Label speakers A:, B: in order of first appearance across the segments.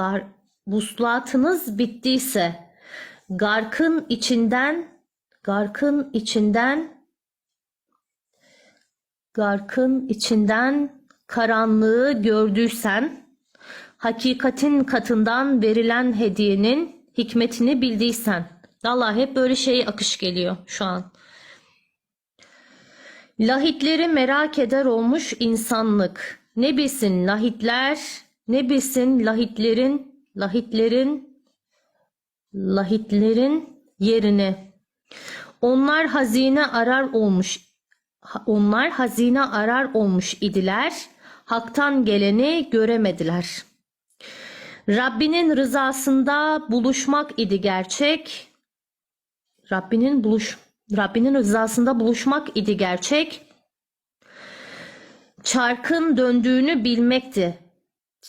A: gar, vuslatınız bittiyse garkın içinden garkın içinden garkın içinden karanlığı gördüysen hakikatin katından verilen hediyenin hikmetini bildiysen Allah hep böyle şey akış geliyor şu an. Lahitleri merak eder olmuş insanlık. Ne bilsin lahitler, ne bilsin lahitlerin, lahitlerin, lahitlerin yerini. Onlar hazine arar olmuş, onlar hazine arar olmuş idiler. Hak'tan geleni göremediler. Rabbinin rızasında buluşmak idi gerçek. Rabbinin buluş Rabbinin rızasında buluşmak idi gerçek. Çarkın döndüğünü bilmekti.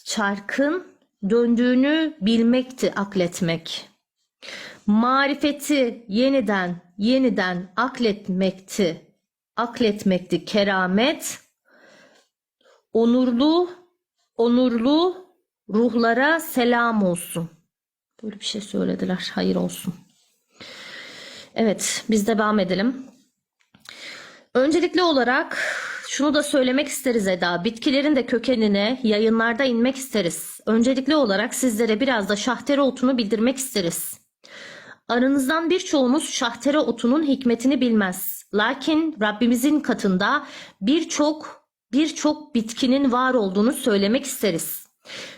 A: Çarkın döndüğünü bilmekti akletmek. Marifeti yeniden yeniden akletmekti. Akletmekti keramet. Onurlu onurlu ruhlara selam olsun. Böyle bir şey söylediler. Hayır olsun. Evet, biz devam edelim. Öncelikli olarak şunu da söylemek isteriz Eda. Bitkilerin de kökenine yayınlarda inmek isteriz. Öncelikli olarak sizlere biraz da şahtere otunu bildirmek isteriz. Aranızdan birçoğunuz şahtere otunun hikmetini bilmez. Lakin Rabbimizin katında birçok birçok bitkinin var olduğunu söylemek isteriz.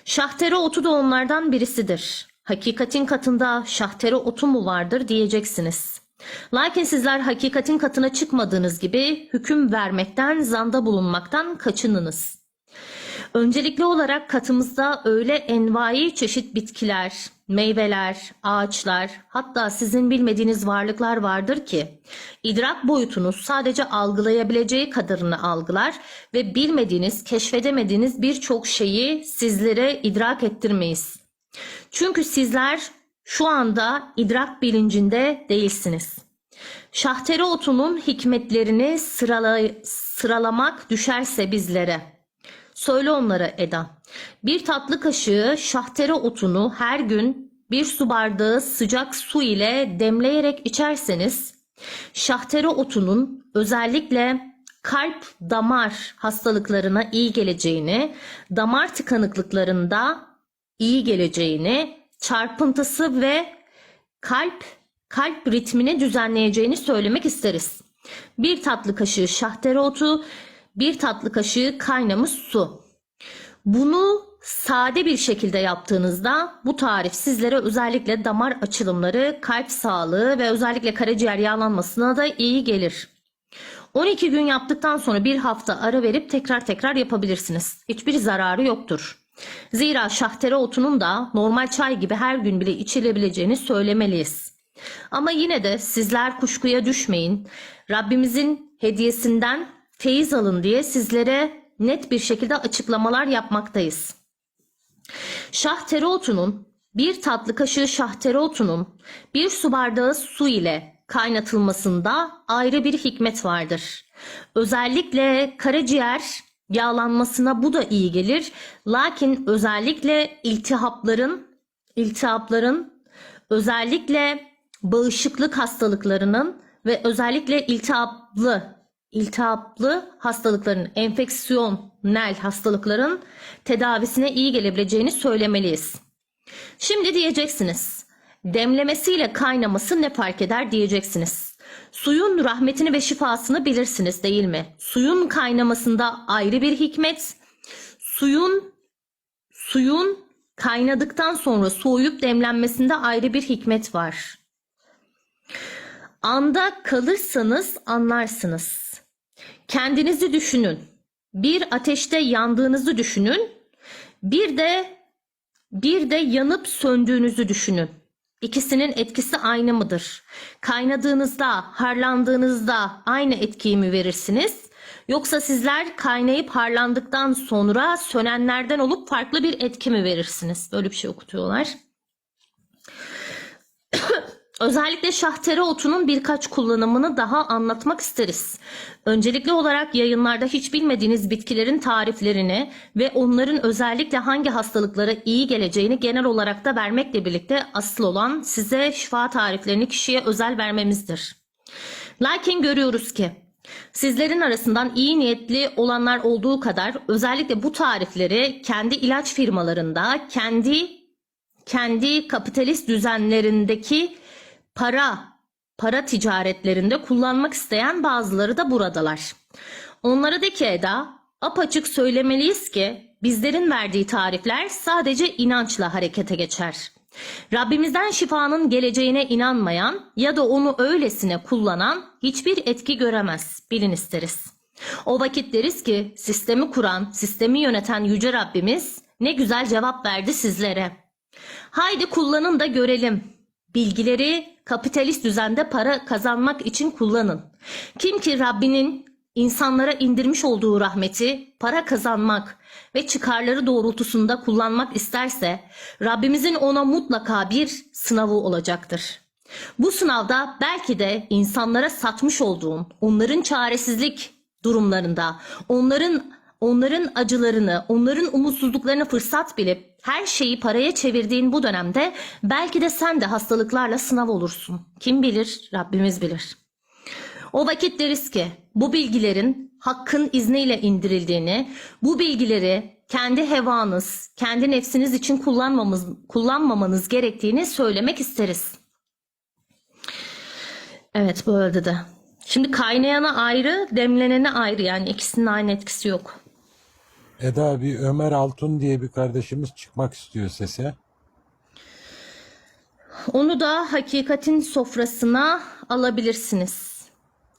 A: Şahtere otu da onlardan birisidir. Hakikatin katında şahtere otu mu vardır diyeceksiniz. Lakin sizler hakikatin katına çıkmadığınız gibi hüküm vermekten, zanda bulunmaktan kaçınınız. Öncelikli olarak katımızda öyle envai çeşit bitkiler, meyveler, ağaçlar, hatta sizin bilmediğiniz varlıklar vardır ki idrak boyutunuz sadece algılayabileceği kadarını algılar ve bilmediğiniz, keşfedemediğiniz birçok şeyi sizlere idrak ettirmeyiz. Çünkü sizler şu anda idrak bilincinde değilsiniz. Şahtere otunun hikmetlerini sırala- sıralamak düşerse bizlere. Söyle onlara Eda. Bir tatlı kaşığı şahtere otunu her gün bir su bardağı sıcak su ile demleyerek içerseniz şahtere otunun özellikle kalp damar hastalıklarına iyi geleceğini, damar tıkanıklıklarında iyi geleceğini, çarpıntısı ve kalp kalp ritmini düzenleyeceğini söylemek isteriz. Bir tatlı kaşığı şahtere otu, bir tatlı kaşığı kaynamış su. Bunu sade bir şekilde yaptığınızda bu tarif sizlere özellikle damar açılımları, kalp sağlığı ve özellikle karaciğer yağlanmasına da iyi gelir. 12 gün yaptıktan sonra bir hafta ara verip tekrar tekrar yapabilirsiniz. Hiçbir zararı yoktur. Zira şahtere otunun da normal çay gibi her gün bile içilebileceğini söylemeliyiz. Ama yine de sizler kuşkuya düşmeyin. Rabbimizin hediyesinden feyiz alın diye sizlere net bir şekilde açıklamalar yapmaktayız. Şah tereotunun bir tatlı kaşığı şah tereotunun bir su bardağı su ile kaynatılmasında ayrı bir hikmet vardır. Özellikle karaciğer yağlanmasına bu da iyi gelir. Lakin özellikle iltihapların iltihapların özellikle bağışıklık hastalıklarının ve özellikle iltihaplı iltihaplı hastalıkların, enfeksiyonel hastalıkların tedavisine iyi gelebileceğini söylemeliyiz. Şimdi diyeceksiniz. Demlemesiyle kaynaması ne fark eder diyeceksiniz. Suyun rahmetini ve şifasını bilirsiniz değil mi? Suyun kaynamasında ayrı bir hikmet, suyun suyun kaynadıktan sonra soğuyup demlenmesinde ayrı bir hikmet var. Anda kalırsanız anlarsınız. Kendinizi düşünün. Bir ateşte yandığınızı düşünün. Bir de bir de yanıp söndüğünüzü düşünün. İkisinin etkisi aynı mıdır? Kaynadığınızda, harlandığınızda aynı etkiyi mi verirsiniz? Yoksa sizler kaynayıp harlandıktan sonra sönenlerden olup farklı bir etki mi verirsiniz? Böyle bir şey okutuyorlar. Özellikle şahtere otunun birkaç kullanımını daha anlatmak isteriz. Öncelikli olarak yayınlarda hiç bilmediğiniz bitkilerin tariflerini ve onların özellikle hangi hastalıklara iyi geleceğini genel olarak da vermekle birlikte asıl olan size şifa tariflerini kişiye özel vermemizdir. Lakin görüyoruz ki sizlerin arasından iyi niyetli olanlar olduğu kadar özellikle bu tarifleri kendi ilaç firmalarında, kendi kendi kapitalist düzenlerindeki para para ticaretlerinde kullanmak isteyen bazıları da buradalar. Onlara de ki Eda, apaçık söylemeliyiz ki bizlerin verdiği tarifler sadece inançla harekete geçer. Rabbimizden şifanın geleceğine inanmayan ya da onu öylesine kullanan hiçbir etki göremez. Bilin isteriz. O vakit deriz ki sistemi kuran, sistemi yöneten yüce Rabbimiz ne güzel cevap verdi sizlere. Haydi kullanın da görelim. Bilgileri kapitalist düzende para kazanmak için kullanın. Kim ki Rabbinin insanlara indirmiş olduğu rahmeti para kazanmak ve çıkarları doğrultusunda kullanmak isterse Rabbimizin ona mutlaka bir sınavı olacaktır. Bu sınavda belki de insanlara satmış olduğun, onların çaresizlik durumlarında, onların onların acılarını, onların umutsuzluklarını fırsat bilip her şeyi paraya çevirdiğin bu dönemde belki de sen de hastalıklarla sınav olursun. Kim bilir? Rabbimiz bilir. O vakit deriz ki bu bilgilerin hakkın izniyle indirildiğini, bu bilgileri kendi hevanız, kendi nefsiniz için kullanmamız, kullanmamanız gerektiğini söylemek isteriz. Evet böyle de. Şimdi kaynayana ayrı, demlenene ayrı yani ikisinin aynı etkisi yok.
B: Eda bir Ömer Altun diye bir kardeşimiz çıkmak istiyor sese.
A: Onu da hakikatin sofrasına alabilirsiniz.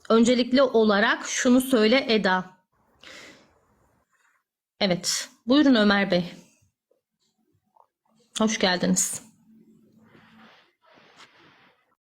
A: Öncelikli olarak şunu söyle Eda. Evet, buyurun Ömer Bey. Hoş geldiniz.